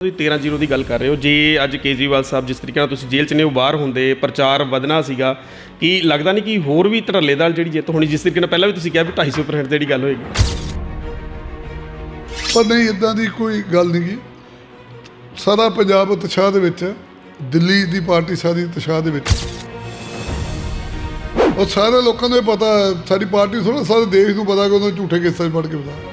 ਤੁਸੀਂ 13 ਜ਼ੀਰੋ ਦੀ ਗੱਲ ਕਰ ਰਹੇ ਹੋ। ਜੇ ਅੱਜ ਕੇਜਰੀਵਾਲ ਸਾਹਿਬ ਜਿਸ ਤਰੀਕੇ ਨਾਲ ਤੁਸੀਂ ਜੇਲ੍ਹ 'ਚ ਨੇ ਉਹ ਬਾਹਰ ਹੁੰਦੇ ਪ੍ਰਚਾਰ ਵਧਣਾ ਸੀਗਾ ਕਿ ਲੱਗਦਾ ਨਹੀਂ ਕਿ ਹੋਰ ਵੀ ਧੜੱਲੇਦਾਰ ਜਿਹੜੀ ਜਿੱਤ ਹੋਣੀ ਜਿਸ ਤਰੀਕੇ ਨਾਲ ਪਹਿਲਾਂ ਵੀ ਤੁਸੀਂ ਕਿਹਾ ਵੀ 250% ਦੀ ਜਿਹੜੀ ਗੱਲ ਹੋਏਗੀ? ਪਰ ਨਹੀਂ ਇਦਾਂ ਦੀ ਕੋਈ ਗੱਲ ਨਹੀਂ ਗੀ। ਸਾਰਾ ਪੰਜਾਬ ਉਤਸ਼ਾਹ ਦੇ ਵਿੱਚ ਹੈ। ਦਿੱਲੀ ਦੀ ਪਾਰਟੀ ਸਾਰੀ ਉਤਸ਼ਾਹ ਦੇ ਵਿੱਚ ਉਹ ਸਾਰੇ ਲੋਕਾਂ ਨੂੰ ਇਹ ਪਤਾ ਹੈ, ਸਾਡੀ ਪਾਰਟੀ ਥੋੜਾ ਸਾਰੇ ਦੇਸ਼ ਨੂੰ ਪਤਾ ਕਿ ਉਹਨਾਂ ਝੂਠੇ ਕਿੱਸੇ ਪੜ ਕੇ ਬਤਾ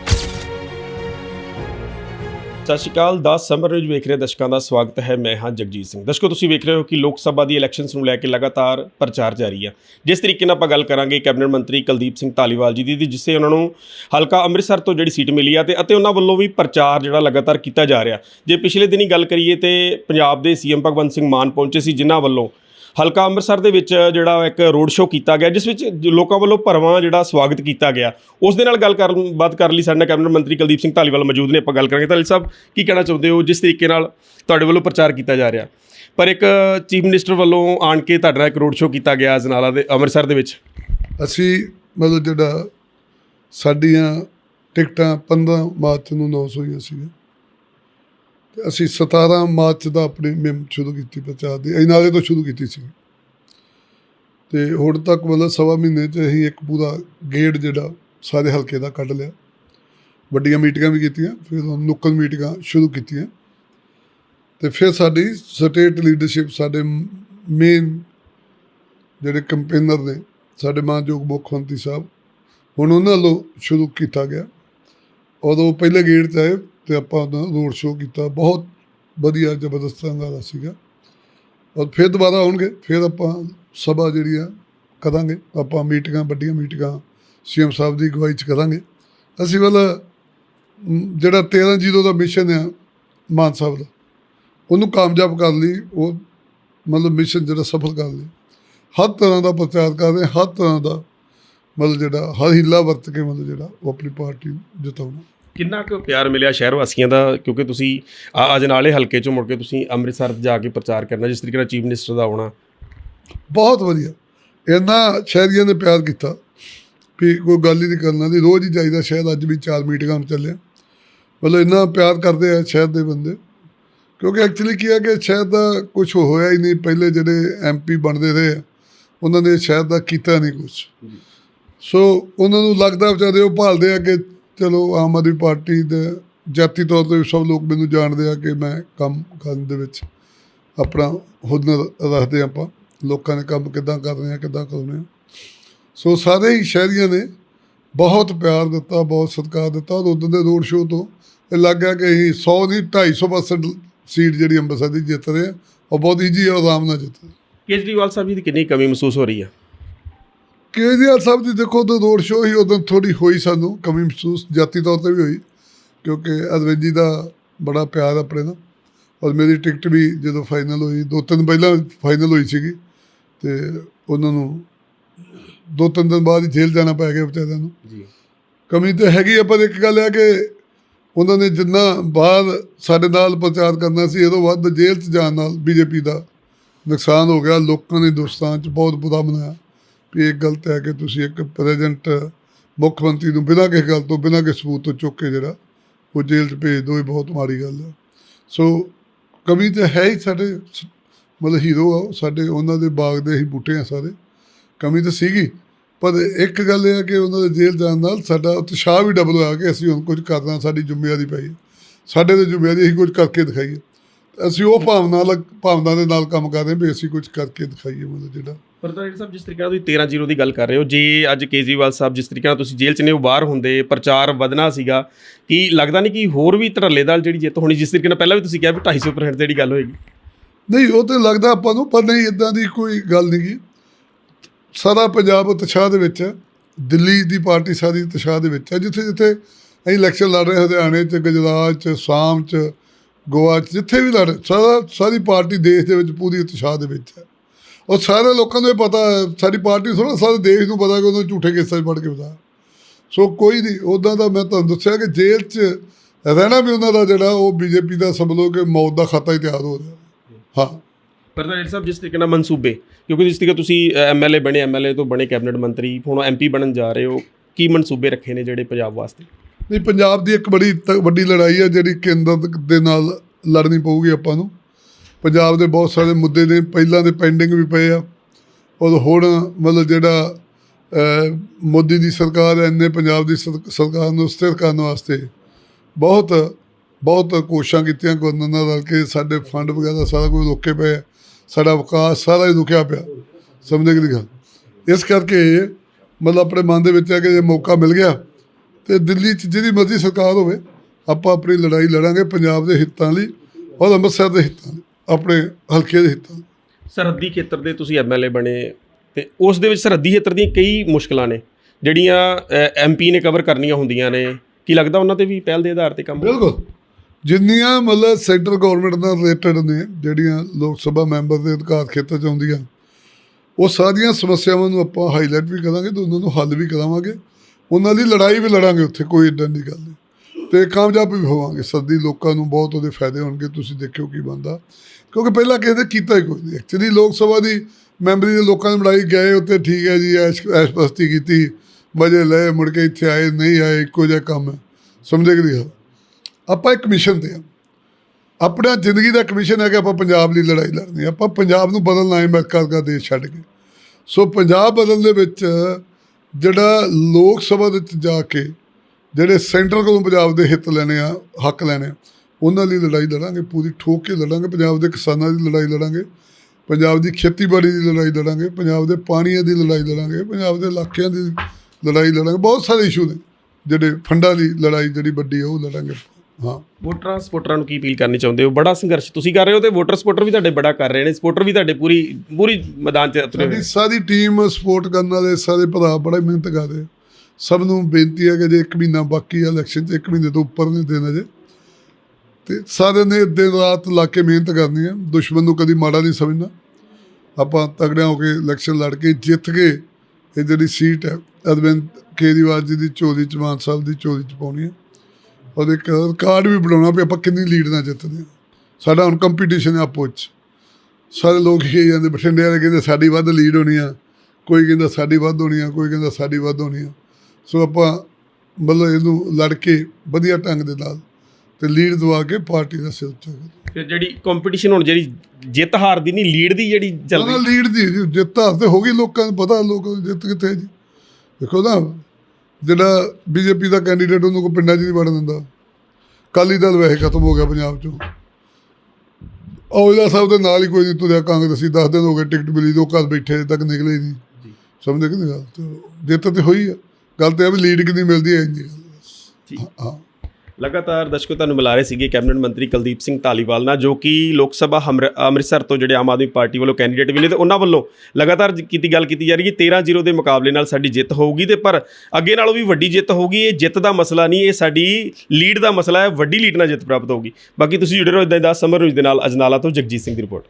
ਸਤਿ ਸ਼੍ਰੀ ਅਕਾਲ 10 ਸਮਰ ਨਿਊਜ਼ ਵੇਖ ਰਹੇ ਦਰਸ਼ਕਾਂ ਦਾ ਸਵਾਗਤ ਹੈ। ਮੈਂ ਹਾਂ ਜਗਜੀਤ ਸਿੰਘ। ਦਰਸ਼ਕੋ, ਤੁਸੀਂ ਵੇਖ ਰਹੇ ਹੋ ਕਿ ਲੋਕ ਸਭਾ ਦੀ ਇਲੈਕਸ਼ਨਸ ਨੂੰ ਲੈ ਕੇ ਲਗਾਤਾਰ ਪ੍ਰਚਾਰ ਜਾਰੀ ਆ ਜਿਸ ਤਰੀਕੇ ਨਾਲ ਆਪਾਂ ਗੱਲ ਕਰਾਂਗੇ, ਕੈਬਨਿਟ ਮੰਤਰੀ ਕੁਲਦੀਪ ਸਿੰਘ ਧਾਲੀਵਾਲ ਜੀ ਦੀ ਦੀ ਜਿਸੇ ਉਹਨਾਂ ਨੂੰ ਹਲਕਾ ਅੰਮ੍ਰਿਤਸਰ ਤੋਂ ਜਿਹੜੀ ਸੀਟ ਮਿਲੀ ਆ ਤੇ, ਅਤੇ ਉਹਨਾਂ ਵੱਲੋਂ ਵੀ ਪ੍ਰਚਾਰ ਜਿਹੜਾ ਲਗਾਤਾਰ ਕੀਤਾ ਜਾ ਰਿਹਾ। ਜੇ ਪਿਛਲੇ ਦਿਨੀ ਗੱਲ ਕਰੀਏ ਤੇ ਪੰਜਾਬ ਦੇ ਸੀਐਮ ਭਗਵੰਤ ਸਿੰਘ ਮਾਨ ਪਹੁੰਚੇ ਸੀ, ਜਿਨ੍ਹਾਂ ਵੱਲੋਂ ਹਲਕਾ ਅੰਮ੍ਰਿਤਸਰ ਦੇ ਵਿੱਚ ਜਿਹੜਾ ਇੱਕ ਰੋਡ ਸ਼ੋਅ ਕੀਤਾ ਗਿਆ, ਜਿਸ ਵਿੱਚ ਜ- ਲੋਕਾਂ ਵੱਲੋਂ ਭਰਵਾਂ ਜਿਹੜਾ ਸਵਾਗਤ ਕੀਤਾ ਗਿਆ। ਉਸ ਦੇ ਨਾਲ ਗੱਲ ਕਰਨ ਬਾਤ ਕਰ ਲਈ ਸਾਡੇ ਨਾਲ ਕੈਬਨਿਟ ਮੰਤਰੀ ਕੁਲਦੀਪ ਸਿੰਘ ਧਾਲੀਵਾਲ ਮੌਜੂਦ ਨੇ, ਆਪਾਂ ਗੱਲ ਕਰਾਂਗੇ। ਧਾਲੀ ਸਾਹਿਬ, ਕੀ ਕਹਿਣਾ ਚਾਹੁੰਦੇ ਹੋ? ਜਿਸ ਤਰੀਕੇ ਨਾਲ ਤੁਹਾਡੇ ਵੱਲੋਂ ਪ੍ਰਚਾਰ ਕੀਤਾ ਜਾ ਰਿਹਾ। ਪਰ ਇੱਕ ਚੀਫ ਮਿਨਿਸਟਰ ਵੱਲੋਂ ਆਣ ਕੇ ਤੁਹਾਡਾ ਇੱਕ ਰੋਡ ਸ਼ੋਅ ਕੀਤਾ ਗਿਆ ਅਜਨਾਲਾ ਦੇ, ਅੰਮ੍ਰਿਤਸਰ ਦੇ ਵਿੱਚ। ਅਸੀਂ ਮਤਲਬ ਜਿਹੜਾ ਸਾਡੀਆਂ ਟਿਕਟਾਂ 15 ਮਾਰਚ ਨੂੰ ਅਨਾਉਂਸ ਹੋਈਆਂ ਸੀ ਅਸੀਂ 17 ਮਾਰਚ ਦਾ ਆਪਣੀ ਮੁਹਿੰਮ ਸ਼ੁਰੂ ਕੀਤੀ ਪ੍ਰਚਾਰ ਦੀ ਅਜਨਾਲੇ ਤੋਂ ਸ਼ੁਰੂ ਕੀਤੀ ਸੀ। ਤੇ ਹੁਣ ਤੱਕ ਮਤਲਬ ਸਵਾ ਮਹੀਨੇ 'ਚ ਅਸੀਂ ਇੱਕ ਪੂਰਾ ਗੇੜ ਜਿਹੜਾ, ਸਾਰੇ ਹਲਕੇ ਦਾ ਕੱਢ ਲਿਆ। ਵੱਡੀਆਂ ਮੀਟਿੰਗਾਂ ਵੀ ਕੀਤੀਆਂ, ਫਿਰ ਲੋਕਲ ਮੀਟਿੰਗਾਂ ਸ਼ੁਰੂ ਕੀਤੀਆਂ। ਤੇ ਫਿਰ ਸਾਡੀ ਸਟੇਟ ਲੀਡਰਸ਼ਿਪ ਸਾਡੇ ਮੇਨ ਜਿਹੜੇ ਕੰਪੇਨਰ ਨੇ, ਸਾਡੇ ਮਾਨਯੋਗ ਮੁੱਖ ਮੰਤਰੀ ਸਾਹਿਬ, ਹੁਣ ਉਹਨਾਂ ਵੱਲੋਂ ਸ਼ੁਰੂ ਕੀਤਾ ਗਿਆ। ਉਦੋਂ ਪਹਿਲੇ ਗੇੜ 'ਚ ਆਏ ਤੇ ਆਪਾਂ ਉਹਨਾਂ ਰੋਡ ਸ਼ੋਅ ਕੀਤਾ, ਬਹੁਤ ਵਧੀਆ ਜ਼ਬਰਦਸਤ ਹੰਗਾਰਾ ਸੀਗਾ। ਔਰ ਫਿਰ ਦੁਬਾਰਾ ਆਉਣਗੇ, ਫਿਰ ਆਪਾਂ ਸਭਾ ਜਿਹੜੀ ਆ ਕਰਾਂਗੇ, ਆਪਾਂ ਮੀਟਿੰਗਾਂ, ਵੱਡੀਆਂ ਮੀਟਿੰਗਾਂ ਸੀਐਮ ਸਾਹਿਬ ਦੀ ਅਗਵਾਈ 'ਚ ਕਰਾਂਗੇ। ਅਸੀਂ ਵੱਲ ਜਿਹੜਾ 13 ਜੀਰੋ ਦਾ ਮਿਸ਼ਨ ਆ ਮਾਨ ਸਾਹਿਬ ਦਾ, ਉਹਨੂੰ ਕਾਮਯਾਬ ਕਰਨ ਲਈ ਉਹ ਮਤਲਬ ਮਿਸ਼ਨ ਜਿਹੜਾ ਸਫਲ ਕਰਨ ਲਈ ਹਰ ਤਰ੍ਹਾਂ ਦਾ ਪ੍ਰਚਾਰ ਕਰ ਰਹੇ, ਹਰ ਤਰ੍ਹਾਂ ਦਾ ਮਤਲਬ ਜਿਹੜਾ, ਹਰ ਹਿੱਲਾ ਵਰਤ ਕੇ ਮਤਲਬ ਜਿਹੜਾ ਉਹ ਆਪਣੀ ਪਾਰਟੀ ਨੂੰ ਜਿਤਾਉਣਾ। ਕਿੰਨਾ ਕੁ ਪਿਆਰ ਮਿਲਿਆ ਸ਼ਹਿਰ ਵਾਸੀਆਂ ਦਾ? ਕਿਉਂਕਿ ਤੁਸੀਂ ਆ- ਅਜਨਾਲੇ ਹਲਕੇ ਚੋਂ ਮੁੜ ਕੇ ਤੁਸੀਂ ਅੰਮ੍ਰਿਤਸਰ ਜਾ ਕੇ ਪ੍ਰਚਾਰ ਕਰਨਾ ਜਿਸ ਤਰੀਕੇ ਨਾਲ ਚੀਫ ਮਿਨਿਸਟਰ ਦਾ ਆਉਣਾ। ਬਹੁਤ ਵਧੀਆ। ਇੰਨਾ ਸ਼ਹਿਰੀਆਂ ਨੇ ਪਿਆਰ ਕੀਤਾ ਵੀ ਕੋਈ ਗੱਲ ਹੀ ਨਹੀਂ ਕਰਨਾ ਦੀ ਰੋਜ਼ ਹੀ ਜਾਈਦਾ ਸ਼ਾਇਦ ਅੱਜ ਵੀ ਚਾਰ ਮੀਟਿੰਗਾਂ ਚੱਲਿਆ ਮਤਲਬ ਇੰਨਾ ਪਿਆਰ ਕਰਦੇ ਆ ਸ਼ਹਿਰ ਦੇ ਬੰਦੇ। ਕਿਉਂਕਿ ਐਕਚੁਅਲੀ ਕੀ ਹੈ ਕਿ ਸ਼ਹਿਰ ਦਾ ਕੁਝ ਹੋਇਆ ਹੀ ਨਹੀਂ। ਪਹਿਲੇ ਜਿਹੜੇ ਐਮਪੀ ਬਣਦੇ ਰਹੇ ਉਹਨਾਂ ਨੇ ਸ਼ਹਿਰ ਦਾ ਕੀਤਾ ਨਹੀਂ ਕੁਝ ਸੋ ਉਹਨਾਂ ਨੂੰ ਲੱਗਦਾ ਵਿਚਾਰੇ ਉਹ ਭਾਲਦੇ ਆ ਕਿ ਚਲੋ, ਆਮ ਆਦਮੀ ਪਾਰਟੀ ਦੇ ਜਾਤੀ ਤੌਰ ਤੇ ਸਭ ਲੋਕ ਮੈਨੂੰ ਜਾਣਦੇ ਆ ਕਿ ਮੈਂ ਕੰਮ ਕਰਨ ਦੇ ਵਿੱਚ ਆਪਣਾ ਹੁਨਰ ਰੱਖਦੇ ਆਪਾਂ। ਲੋਕਾਂ ਨੇ ਕੰਮ ਕਿੱਦਾਂ ਕਰਨੇ ਆ, ਕਿੱਦਾਂ ਕਰਨੇ ਆ। ਸੋ ਸਾਰੇ ਹੀ ਸ਼ਹਿਰੀਆਂ ਨੇ ਬਹੁਤ ਪਿਆਰ ਦਿੱਤਾ, ਬਹੁਤ ਸਤਿਕਾਰ ਦਿੱਤਾ। ਔਰ ਉਦੋਂ ਦੇ ਰੋਡ ਸ਼ੋਅ ਤੋਂ ਇਹ ਲੱਗ ਗਿਆ ਕਿ ਅਸੀਂ 100 ਦੀ 250% ਸੀਟ ਜਿਹੜੀ ਅੰਮ੍ਰਿਤਸਰ ਦੀ ਜਿੱਤ ਰਹੇ ਆ ਔਰ ਬਹੁਤ ਈਜੀ ਔਰ ਆਰਾਮ ਨਾਲ ਜਿੱਤ ਰਹੇ ਕੇਜਰੀਵਾਲ ਸਾਹਿਬ ਜੀ ਦੀ ਕਿੰਨੀ ਕਮੀ ਮਹਿਸੂਸ ਹੋ ਰਹੀ ਹੈ ਕੇਜਰੀਵਾਲ ਸਾਹਿਬ ਦੀ ਦੇਖੋ ਤਾਂ ਰੋਡ ਸ਼ੋਅ ਹੀ ਉਦੋਂ ਥੋੜੀ ਹੋਈ ਸਾਨੂੰ ਕਮੀ ਮਹਿਸੂਸ ਜਾਤੀ ਤੌਰ ਤੇ ਵੀ ਹੋਈ ਕਿਉਂਕਿ ਅਰਵਿੰਦ ਜੀ ਦਾ ਬੜਾ ਪਿਆਰ ਆਪਣੇ ਨਾਲ। ਔਰ ਮੇਰੀ ਟਿਕਟ ਵੀ ਜਦੋਂ ਫਾਈਨਲ ਹੋਈ ਦੋ ਤਿੰਨ ਪਹਿਲਾਂ ਫਾਈਨਲ ਹੋਈ ਸੀਗੀ ਤੇ ਉਹਨਾਂ ਨੂੰ ਦੋ ਤਿੰਨ ਦਿਨ ਬਾਅਦ ਹੀ ਜੇਲ੍ਹ ਜਾਣਾ ਪੈ ਗਿਆ ਵਿਚਾਰਿਆਂ ਨੂੰ। ਜੀ। ਕਮੀ ਤਾਂ ਹੈਗੀ ਆ ਪਰ ਇੱਕ ਗੱਲ ਹੈ ਕਿ ਉਹਨਾਂ ਨੇ ਜਿੰਨਾ ਬਾਅਦ ਸਾਡੇ ਨਾਲ ਪ੍ਰਚਾਰ ਕਰਨਾ ਸੀ ਇਹਦੋਂ ਵੱਧ ਜੇਲ੍ਹ 'ਚ ਜਾਣ ਨਾਲ ਬੀਜੇਪੀ ਦਾ ਨੁਕਸਾਨ ਹੋ ਗਿਆ ਲੋਕਾਂ ਨੇ ਹਿੰਦੁਸਤਾਨ 'ਚ ਬਹੁਤ ਬੁਰਾ ਮਨਾਇਆ ਵੀ ਇਹ ਗਲਤ ਹੈ ਕਿ ਤੁਸੀਂ ਇੱਕ ਪ੍ਰੈਜ਼ੈਂਟ ਮੁੱਖ ਮੰਤਰੀ ਨੂੰ ਬਿਨਾਂ ਕਿਸੇ ਗੱਲ ਤੋਂ ਬਿਨਾਂ ਕਿਸੇ ਸਬੂਤ ਤੋਂ ਚੁੱਕ ਕੇ ਜਿਹੜਾ ਉਹ ਜੇਲ੍ਹ 'ਚ ਭੇਜ ਦਿਓ ਇਹ ਬਹੁਤ ਮਾੜੀ ਗੱਲ ਹੈ। ਸੋ ਕਮੀ ਤਾਂ ਹੈ ਹੀ ਸਾਡੇ ਮਤਲਬ ਹੀਰੋ ਆ ਉਹ, ਸਾਡੇ ਉਹਨਾਂ ਦੇ ਬਾਗ ਦੇ ਹੀ ਬੂਟੇ ਆ ਸਾਰੇ। ਕਮੀ ਤਾਂ ਸੀਗੀ ਪਰ ਇੱਕ ਗੱਲ ਇਹ ਆ ਕਿ ਉਹਨਾਂ ਦੇ ਜੇਲ੍ਹ ਜਾਣ ਨਾਲ ਸਾਡਾ ਉਤਸ਼ਾਹ ਵੀ ਡਬਲ ਹੋਇਆ ਕਿ ਅਸੀਂ ਹੁਣ ਕੁਝ ਕਰਨਾ ਸਾਡੀ ਜ਼ਿੰਮੇਵਾਰੀ ਪਈ ਸਾਡੇ ਤੇ ਜ਼ਿੰਮੇਵਾਰੀ ਅਸੀਂ ਕੁਝ ਕਰਕੇ ਦਿਖਾਈਏ। ਅਸੀਂ ਉਹ ਭਾਵਨਾ ਨਾਲ ਭਾਵਨਾ ਦੇ ਨਾਲ ਕੰਮ ਕਰ ਰਹੇ ਵੀ ਅਸੀਂ ਕੁਝ ਕਰਕੇ ਦਿਖਾਈਏ ਮਤਲਬ ਜਿਹੜਾ ਪਰ ਤਾਂ ਸਾਹਿਬ, ਜਿਸ ਤਰੀਕੇ ਨਾਲ ਤੁਸੀਂ 13 ਜ਼ੀਰੋ ਦੀ ਗੱਲ ਕਰ ਰਹੇ ਹੋ, ਜੇ ਅੱਜ ਕੇਜਰੀਵਾਲ ਸਾਹਿਬ ਜਿਸ ਤਰੀਕੇ ਨਾਲ ਤੁਸੀਂ ਜੇਲ੍ਹ 'ਚ ਨੇ, ਉਹ ਬਾਹਰ ਹੁੰਦੇ, ਪ੍ਰਚਾਰ ਵਧਣਾ ਸੀਗਾ, ਕਿ ਲੱਗਦਾ ਨਹੀਂ ਕਿ ਹੋਰ ਵੀ ਧੜੱਲੇਦਾਰ ਜਿਹੜੀ ਜਿੱਤ ਹੋਣੀ, ਜਿਸ ਤਰੀਕੇ ਨਾਲ ਪਹਿਲਾਂ ਵੀ ਤੁਸੀਂ ਕਿਹਾ ਵੀ 250% ਦੀ ਜਿਹੜੀ ਗੱਲ ਹੋਏਗੀ? ਨਹੀਂ, ਉਹ ਤੇ ਲੱਗਦਾ ਆਪਾਂ ਨੂੰ, ਪਰ ਨਹੀਂ ਇਦਾਂ ਦੀ ਕੋਈ ਗੱਲ ਨਹੀਂ ਗੀ। ਸਾਰਾ ਪੰਜਾਬ ਉਤਸ਼ਾਹ ਦੇ ਵਿੱਚ ਹੈ। ਦਿੱਲੀ ਦੀ ਪਾਰਟੀ ਸਾਰੀ ਉਤਸ਼ਾਹ ਦੇ ਵਿੱਚ ਹੈ। ਜਿੱਥੇ ਜਿੱਥੇ ਅਸੀਂ ਇਲੈਕਸ਼ਨ ਲੜ ਰਹੇ ਹਰਿਆਣੇ 'ਚ, ਗੁਜਰਾਤ 'ਚ ਸਾਮ 'ਚ, ਗੋਆ 'ਚ, ਜਿੱਥੇ ਵੀ ਲੜ ਸਾਰਾ, ਸਾਰੀ ਪਾਰਟੀ ਦੇਸ਼ ਦੇ ਵਿੱਚ ਪੂਰੀ ਉਤਸ਼ਾਹ ਦੇ ਵਿੱਚ ਹੈ। ਔਰ ਸਾਰੇ ਲੋਕਾਂ ਨੂੰ ਇਹ ਪਤਾ ਸਾਡੀ ਪਾਰਟੀ ਥੋੜਾ ਸਾਰੇ ਦੇਸ਼ ਨੂੰ ਪਤਾ ਕਿ ਉਹਨਾਂ ਝੂਠੇ ਕੇਸਾਂ 'ਚ ਫੜ ਕੇ ਬਤਾ ਸੋ ਕੋਈ ਨਹੀਂ ਉੱਦਾਂ ਦਾ ਮੈਂ ਤੁਹਾਨੂੰ ਦੱਸਿਆ ਕਿ ਜੇਲ੍ਹ 'ਚ ਰਹਿਣਾ ਵੀ ਉਹਨਾਂ ਦਾ ਜਿਹੜਾ ਉਹ ਬੀਜੇਪੀ ਦਾ ਸਮਝ ਕਿ ਮੌਤ ਦਾ ਖਾਤਾ ਹੀ ਤਿਆਰ ਹੋ ਰਿਹਾ। ਹਾਂ। ਪਰ ਤਾਂ ਸਾਹਿਬ ਜਿਸ ਤਰੀਕੇ ਨਾਲ ਮਨਸੂਬੇ ਕਿਉਂਕਿ ਜਿਸ ਤਰੀਕੇ ਤੁਸੀਂ ਐਮਐਲਏ ਬਣੇ ਐਮਐਲਏ ਤੋਂ ਬਣੇ ਕੈਬਨਿਟ ਮੰਤਰੀ ਹੁਣ ਐਮਪੀ ਬਣਨ ਜਾ ਰਹੇ ਹੋ ਕੀ ਮਨਸੂਬੇ ਰੱਖੇ ਨੇ ਜਿਹੜੇ ਪੰਜਾਬ ਵਾਸਤੇ? ਨਹੀਂ ਪੰਜਾਬ ਦੀ ਇੱਕ ਬੜੀ ਵੱਡੀ ਲੜਾਈ ਹੈ ਜਿਹੜੀ ਕੇਂਦਰ ਦੇ ਨਾਲ ਲੜਨੀ ਪਊਗੀ ਆਪਾਂ ਨੂੰ। ਪੰਜਾਬ ਦੇ ਬਹੁਤ ਸਾਰੇ ਮੁੱਦੇ ਨੇ, ਪਹਿਲਾਂ ਦੇ ਪੈਂਡਿੰਗ ਵੀ ਪਏ ਆ। ਔਰ ਹੁਣ ਮਤਲਬ ਜਿਹੜਾ ਮੋਦੀ ਦੀ ਸਰਕਾਰ ਹੈ, ਇੰਨੇ ਪੰਜਾਬ ਦੀ ਸਰ- ਸਰਕਾਰ ਨੂੰ ਸਥਿਰ ਕਰਨ ਵਾਸਤੇ ਬਹੁਤ ਬਹੁਤ ਕੋਸ਼ਿਸ਼ਾਂ ਕੀਤੀਆਂ ਗਵਰਨਰ ਨਾਲ ਰਲ ਕੇ ਸਾਡੇ ਫੰਡ ਵਗੈਰਾ ਸਾਰਾ ਕੁਝ ਰੋਕੇ ਪਏ ਸਾਡਾ ਵਿਕਾਸ ਸਾਰਾ ਹੀ ਰੁਕਿਆ ਪਿਆ। ਸਮਝੇ ਕਿ ਨਹੀਂ ਗੱਲ? ਇਸ ਕਰਕੇ ਮਤਲਬ ਆਪਣੇ ਮਨ ਦੇ ਵਿੱਚ ਹੈ ਕਿ ਜੇ ਮੌਕਾ ਮਿਲ ਗਿਆ, ਤੇ ਦਿੱਲੀ 'ਚ ਜਿਹਦੀ ਮਰਜ਼ੀ ਸਰਕਾਰ ਹੋਵੇ, ਆਪਾਂ ਆਪਣੀ ਲੜਾਈ ਲੜਾਂਗੇ ਪੰਜਾਬ ਦੇ ਹਿੱਤਾਂ ਲਈ ਔਰ ਅੰਮ੍ਰਿਤਸਰ ਦੇ ਹਿੱਤਾਂ ਲਈ। ਆਪਣੇ ਹਲਕੇ ਦੇ ਹਿੱਤਾਂ ਸਰਹੱਦੀ ਖੇਤਰ ਦੇ ਤੁਸੀਂ ਐਮਐਲਏ ਬਣੇ ਤੇ ਉਸ ਦੇ ਵਿੱਚ ਸਰਹੱਦੀ ਖੇਤਰ ਦੀਆਂ ਕਈ ਮੁਸ਼ਕਲਾਂ ਨੇ ਜਿਹੜੀਆਂ ਐਮਪੀ ਨੇ ਕਵਰ ਕਰਨੀਆਂ ਹੁੰਦੀਆਂ ਨੇ। ਕੀ ਲੱਗਦਾ ਉਹਨਾਂ ਤੇ ਵੀ ਪਹਿਲ ਦੇ ਆਧਾਰ ਤੇ ਕੰਮ? ਬਿਲਕੁਲ। ਜਿੰਨੀਆਂ ਮਤਲਬ ਸੈਂਟਰ ਗਵਰਨਮੈਂਟ ਨਾਲ ਰਿਲੇਟਡ ਨੇ ਜਿਹੜੀਆਂ ਲੋਕ ਸਭਾ ਮੈਂਬਰ ਦੇ ਅਧਿਕਾਰ ਖੇਤਰ 'ਚ ਆਉਂਦੀਆਂ ਉਹ ਸਾਰੀਆਂ ਸਮੱਸਿਆਵਾਂ ਨੂੰ ਆਪਾਂ ਹਾਈਲਾਈਟ ਵੀ ਕਰਾਂਗੇ ਤੇ ਉਹਨਾਂ ਨੂੰ ਹੱਲ ਵੀ ਕਰਾਵਾਂਗੇ। ਉਹਨਾਂ ਦੀ ਲੜਾਈ ਵੀ ਲੜਾਂਗੇ ਉੱਥੇ ਕੋਈ ਇਦਾਂ ਦੀ ਗੱਲ ਨਹੀਂ। ਤੇ ਕਾਮਯਾਬ ਵੀ ਹੋਵਾਂਗੇ। ਸੱਦੀ ਲੋਕਾਂ ਨੂੰ ਬਹੁਤ ਉਹਦੇ ਫਾਇਦੇ ਹੋਣਗੇ ਤੁਸੀਂ ਦੇਖਿਓ ਕੀ ਬੰਦਾ ਕਿਉਂਕਿ ਪਹਿਲਾਂ ਕਿਸੇ ਨੇ ਕੀਤਾ ਹੀ ਕੋਈ ਨਹੀਂ। ਐਕਚੁਅਲੀ ਲੋਕ ਸਭਾ ਦੀ ਮੈਂਬਰੀ ਦੇ ਲੋਕਾਂ ਨੇ ਬਣਾਈ ਗਏ ਉੱਤੇ ਠੀਕ ਹੈ ਜੀ, ਐਸ਼ ਐਸ਼ ਪ੍ਰਸਤੀ ਕੀਤੀ। ਮਜ਼ੇ ਲਏ, ਮੁੜ ਕੇ ਇੱਥੇ ਆਏ, ਨਹੀਂ ਆਏ, ਇੱਕੋ ਜਿਹਾ ਕੰਮ ਹੈ। ਸਮਝੇ ਕਿ ਨਹੀਂ ਗੱਲ? ਆਪਾਂ ਇੱਕ ਮਿਸ਼ਨ ਤੇ ਆ ਆਪਣਾ ਜ਼ਿੰਦਗੀ ਦਾ ਕਮਿਸ਼ਨ ਹੈ ਕਿ ਆਪਾਂ ਪੰਜਾਬ ਲਈ ਲੜਾਈ ਲੜਨੀ ਹੈ। ਆਪਾਂ ਪੰਜਾਬ ਨੂੰ ਬਦਲਣਾ ਹੈ ਅਮਰੀਕਾ ਦਾ ਦੇਸ਼ ਛੱਡ ਕੇ। ਸੋ ਪੰਜਾਬ ਬਦਲਣ ਦੇ ਵਿੱਚ ਜਿਹੜਾ ਲੋਕ ਸਭਾ ਦੇ ਵਿੱਚ ਜਾ ਕੇ, ਜਿਹੜੇ ਸੈਂਟਰ ਕੋਲੋਂ ਪੰਜਾਬ ਦੇ ਹਿੱਤ ਲੈਣੇ ਆ, ਹੱਕ ਲੈਣੇ ਆ ਉਹਨਾਂ ਲਈ ਲੜਾਈ ਲੜਾਂਗੇ ਪੂਰੀ ਠੋਕ ਕੇ ਲੜਾਂਗੇ ਪੰਜਾਬ ਦੇ ਕਿਸਾਨਾਂ ਦੀ ਲੜਾਈ ਲੜਾਂਗੇ ਪੰਜਾਬ ਦੀ ਖੇਤੀਬਾੜੀ ਦੀ ਲੜਾਈ ਲੜਾਂਗੇ ਪੰਜਾਬ ਦੇ ਪਾਣੀਆਂ ਦੀ ਲੜਾਈ ਲੜਾਂਗੇ ਪੰਜਾਬ ਦੇ ਇਲਾਕਿਆਂ ਦੀ ਲੜਾਈ ਲੜਾਂਗੇ ਬਹੁਤ ਸਾਰੇ ਇਸ਼ੂ ਨੇ ਜਿਹੜੇ ਫੰਡਾਂ ਦੀ ਲੜਾਈ ਜਿਹੜੀ ਵੱਡੀ ਹੈ ਉਹ ਲੜਾਂਗੇ ਹਾਂ। ਵੋਟਰਾਂ ਸਪੋਰਟਰਾਂ ਨੂੰ ਕੀ ਅਪੀਲ ਕਰਨੀ ਚਾਹੁੰਦੇ ਹੋ? ਬੜਾ ਸੰਘਰਸ਼ ਤੁਸੀਂ ਕਰ ਰਹੇ ਹੋ ਤੇ ਵੋਟਰ ਸਪੋਰਟਰ ਵੀ ਤੁਹਾਡੇ ਬੜਾ ਕਰ ਰਹੇ ਨੇ ਸਪੋਰਟਰ ਵੀ ਤੁਹਾਡੇ ਪੂਰੀ ਪੂਰੀ ਮੈਦਾਨ 'ਚ ਉਤਰੇ ਸਾਡੀ ਸਾਰੀ ਟੀਮ ਸਪੋਰਟ ਕਰਨ ਵਾਲੇ ਸਾਰੇ ਭਰਾ ਬੜਾ ਮਿਹਨਤ ਕਰਦੇ। ਸਭ ਨੂੰ ਬੇਨਤੀ ਹੈ ਕਿ ਜੇ ਇੱਕ ਮਹੀਨਾ ਬਾਕੀ ਹੈ ਇਲੈਕਸ਼ਨ 'ਚ ਇੱਕ ਮਹੀਨੇ ਤੋਂ ਉੱਪਰ ਨਹੀਂ ਦੇਣਾ ਜੇ ਤੇ ਸਾਰਿਆਂ ਨੇ ਦਿਨ ਰਾਤ ਲਾ ਕੇ ਮਿਹਨਤ ਕਰਨੀ ਹੈ। ਦੁਸ਼ਮਣ ਨੂੰ ਕਦੀ ਮਾੜਾ ਨਹੀਂ ਸਮਝਣਾ। ਆਪਾਂ ਤਗੜਿਆਂ ਹੋ ਕੇ ਇਲੈਕਸ਼ਨ ਲੜ ਕੇ ਜਿੱਤ ਕੇ ਇਹ ਜਿਹੜੀ ਸੀਟ ਹੈ, ਅਰਵਿੰਦ ਕੇਜਰੀਵਾਲ ਜੀ ਦੀ ਚੋਰੀ ਚ, ਮਾਨ ਸਾਹਿਬ ਦੀ ਚੋਰੀ ਚ ਪਾਉਣੀ ਹੈ। ਔਰ ਇੱਕ ਕਾਰਡ ਵੀ ਬਣਾਉਣਾ ਵੀ ਆਪਾਂ ਕਿੰਨੀ ਲੀਡ ਨਾਲ ਜਿੱਤਦੇ ਹਾਂ। ਸਾਡਾ ਹੁਣ ਕੰਪੀਟੀਸ਼ਨ ਹੈ ਆਪੋ 'ਚ। ਸਾਰੇ ਲੋਕ ਹੀ ਜਾਂਦੇ, ਬਠਿੰਡੇ ਵਾਲੇ ਕਹਿੰਦੇ ਸਾਡੀ ਵੱਧ ਲੀਡ ਹੋਣੀ ਆ। ਕੋਈ ਕਹਿੰਦਾ ਸਾਡੀ ਵੱਧ ਹੋਣੀ ਆ, ਕੋਈ ਕਹਿੰਦਾ ਸਾਡੀ ਵੱਧ ਹੋਣੀ ਆ। ਸੋ ਆਪਾਂ ਮਤਲਬ ਇਹਨੂੰ ਲੜ ਕੇ ਵਧੀਆ ਢੰਗ ਦੇ ਨਾਲ ਤੇ ਲੀਡ ਦਵਾ ਕੇ ਪਾਰਟੀ ਦਾ ਸਿਰ ਕਰੀਏ ਤੇ ਜਿਹੜੀ ਕੰਪੀਟੀਸ਼ਨ ਹੁਣ ਜਿਹੜੀ ਜਿੱਤ ਹਾਰ ਦੀ ਨਹੀਂ ਲੀਡ ਦੀ ਜਿਹੜੀ ਚੱਲ ਰਹੀ। ਲੀਡ ਦੀ ਜਿੱਤ ਹਾਰ ਤੇ ਹੋ ਗਈ ਲੋਕਾਂ ਨੂੰ ਪਤਾ ਲੋਕਾਂ ਨੂੰ ਜਿੱਤ ਕਿੱਥੇ ਜੀ। ਦੇਖੋ ਨਾ ਜਿਹੜਾ ਬੀਜੇਪੀ ਦਾ ਕੈਂਡੀਡੇਟ ਉਹਨੂੰ ਕੋ ਪਿੰਡਾਂ 'ਚ ਨਹੀਂ ਵੜਨ ਦਿੰਦਾ। ਕਾਲੀ ਦਲ ਵੈਸੇ ਖਤਮ ਹੋ ਗਿਆ ਪੰਜਾਬ 'ਚੋਂ। ਔਜਲਾ ਸਾਹਿਬ ਦੇ ਨਾਲ ਹੀ ਕੋਈ ਨਹੀਂ ਤੁਰਿਆ ਕਾਂਗਰਸੀ 10 ਦਿਨ ਹੋ ਗਏ ਟਿਕਟ ਮਿਲੀ ਦੋ ਘਰ ਬੈਠੇ ਤੱਕ ਨਿਕਲੇ ਨਹੀਂ। ਸਮਝਦੇ ਕਿ ਨਹੀਂ ਗੱਲ? ਤੇ ਜਿੱਤ ਤੇ ਹੋਈ ਆ। ਗੱਲ ਤੇ ਇਹ ਵੀ ਲੀਡ ਕਿੰਨੀ ਮਿਲਦੀ ਹੈ ਇੰਨੀ। ਹਾਂ। ਲਗਾਤਾਰ ਦਰਸ਼ਕੋ, ਤੁਹਾਨੂੰ ਮਿਲਾ ਰਹੇ ਸੀਗੇ ਕੈਬਨਿਟ ਮੰਤਰੀ ਕੁਲਦੀਪ ਸਿੰਘ ਧਾਲੀਵਾਲ ਨਾਲ, ਜੋ ਕਿ ਲੋਕ ਸਭਾ ਹਮਰ- ਅੰਮ੍ਰਿਤਸਰ ਤੋਂ ਜਿਹੜੇ ਆਮ ਆਦਮੀ ਪਾਰਟੀ ਵੱਲੋਂ ਕੈਂਡੀਡੇਟ ਵੀ ਨੇ ਤੇ ਉਹਨਾਂ ਵੱਲੋਂ ਲਗਾਤਾਰ ਕੀਤੀ ਗੱਲ ਕੀਤੀ ਜਾ ਰਹੀ ਹੈ। ਕਿ 13-0 ਦੇ ਮੁਕਾਬਲੇ ਨਾਲ ਸਾਡੀ ਜਿੱਤ ਹੋਊਗੀ ਤੇ ਪਰ ਅੱਗੇ ਨਾਲੋਂ ਵੀ ਵੱਡੀ ਜਿੱਤ ਹੋਊਗੀ। ਇਹ ਜਿੱਤ ਦਾ ਮਸਲਾ ਨਹੀਂ, ਇਹ ਸਾਡੀ ਲੀਡ ਦਾ ਮਸਲਾ ਹੈ। ਵੱਡੀ ਲੀਡ ਨਾਲ ਜਿੱਤ ਪ੍ਰਾਪਤ ਹੋਊਗੀ। ਬਾਕੀ ਤੁਸੀਂ ਜੁੜੇ ਰਹੋ ਇਦਾਂ ਦਾ ਸਮਰ ਨਿਊਜ਼ ਦੇ ਨਾਲ ਅਜਨਾਲਾ ਤੋਂ ਜਗਜੀਤ ਸਿੰਘ ਦੀ ਰਿਪੋਰਟ।